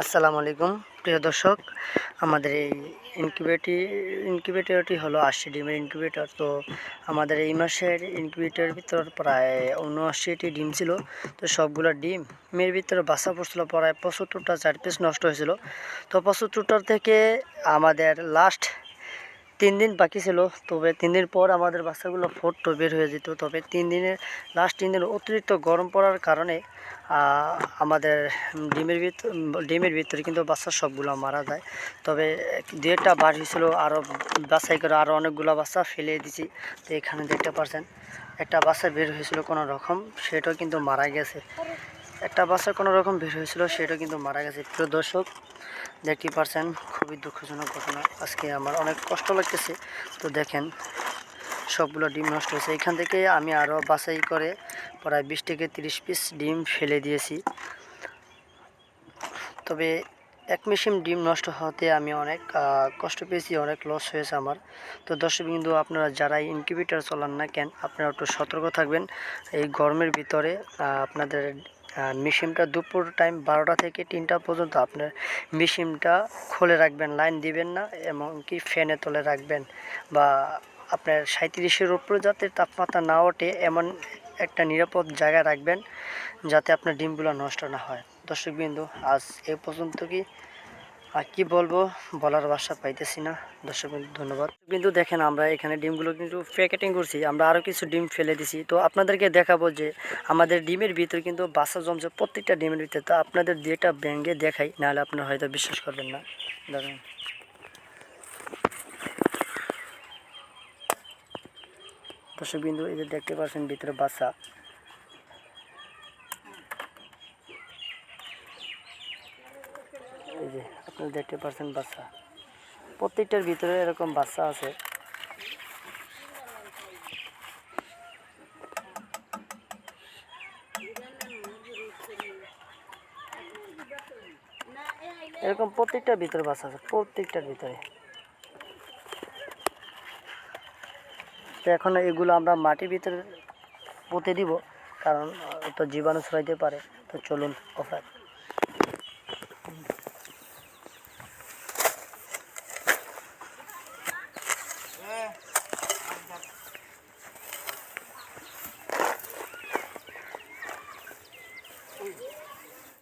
আসসালামু আলাইকুম, প্রিয় দর্শক। আমাদের এই ইনকিউবেটি ইনকিউবেটরটি হলো আশি ডিমের ইনকিউবেটর তো আমাদের এই মাসের ইনকিউবেটরের ভিতর প্রায় উনআশিটি ডিম ছিল। তো সবগুলো ডিমের ভিতরে বাসা পড়ছিল, প্রায় পঁচাত্তরটা চার পিস নষ্ট হয়েছিল। তো পঁচাত্তরটার থেকে আমাদের লাস্ট তিন দিন বাকি ছিল, তবে তিন দিন পর আমাদের বাচ্চাগুলো ফোটটো বের হয়ে যেত। তবে তিন দিনের লাস্ট তিন দিন অতিরিক্ত গরম পড়ার কারণে আমাদের ডিমের ভিতর ডিমের ভিতরে কিন্তু বাচ্চা সবগুলো মারা যায়। তবে দু একটা বার হয়েছিল আরও বাছাই করে আরও অনেকগুলো বাচ্চা ফেলে দিছি তো এখানে দেখতে পারছেন, একটা বাচ্চা বের হয়েছিল কোনো রকম, সেটাও কিন্তু মারা গেছে। একটা বাচ্চা কোনো রকম বের হয়েছিল, সেটাও কিন্তু মারা গেছে। প্রিয় দর্শক দেখতে পারছেন খুবই দুঃখজনক ঘটনা। আজকে আমার অনেক কষ্ট লাগতেছে। তো দেখেন, সবগুলো ডিম নষ্ট হয়েছে। এখান থেকে আমি আরও বাছাই করে প্রায় বিশ থেকে তিরিশ পিস ডিম ফেলে দিয়েছি। তবে এক মেশিন ডিম নষ্ট হওয়াতে আমি অনেক কষ্ট পেয়েছি, অনেক লস হয়েছে আমার। তো দর্শক বিন্দু, আপনারা যারা ইনকিউবেটার চলান না কেন, আপনারা একটু সতর্ক থাকবেন। এই গরমের ভিতরে আপনাদের মেশিনটা দুপুর টাইম বারোটা থেকে তিনটা পর্যন্ত আপনার মেশিনটা খুলে রাখবেন লাইন দিবেন না এমনকি ফ্যানে তলে রাখবেন বা আপনার সাঁত্রিশের উপরে যাতে তাপমাত্রা না ওঠে এমন একটা নিরাপদ জায়গায় রাখবেন যাতে আপনার ডিমগুলো নষ্ট না হয়। দর্শক দর্শকবিন্দু, আজ এ পর্যন্ত কি আর কি বলব? বলার ভাষা পাইতেছি না। দর্শক ধন্যবাদ। কিন্তু দেখেন আমরা এখানে ডিমগুলো কিন্তু প্যাকেটিং করছি। আমরা আরও কিছু ডিম ফেলে দিছি। তো আপনাদেরকে দেখাবো যে আমাদের ডিমের ভিতরে কিন্তু বাসা জমছে প্রত্যেকটা ডিমের ভিতরে। তো আপনাদের দিয়ে একটা ব্যাঙ্গে দেখাই, নাহলে আপনারা হয়তো বিশ্বাস করবেন না। দাঁড়ান। দর্শক বিন্দু এই যে দেখতে পাচ্ছেন ভিতরে বাচ্চা এই যে আপনারা দেখতে পাচ্ছেন বাচ্চা। প্রত্যেকটার ভিতরে এরকম বাচ্চা আছে। এরকম প্রত্যেকটার ভিতরে বাচ্চা আছে, প্রত্যেকটার ভিতরে। তো এখন এগুলো আমরা মাটির ভিতরে পুঁতে দিব, কারণ তো জীবাণু ছড়াইতে পারে। তো চলুন, অফার।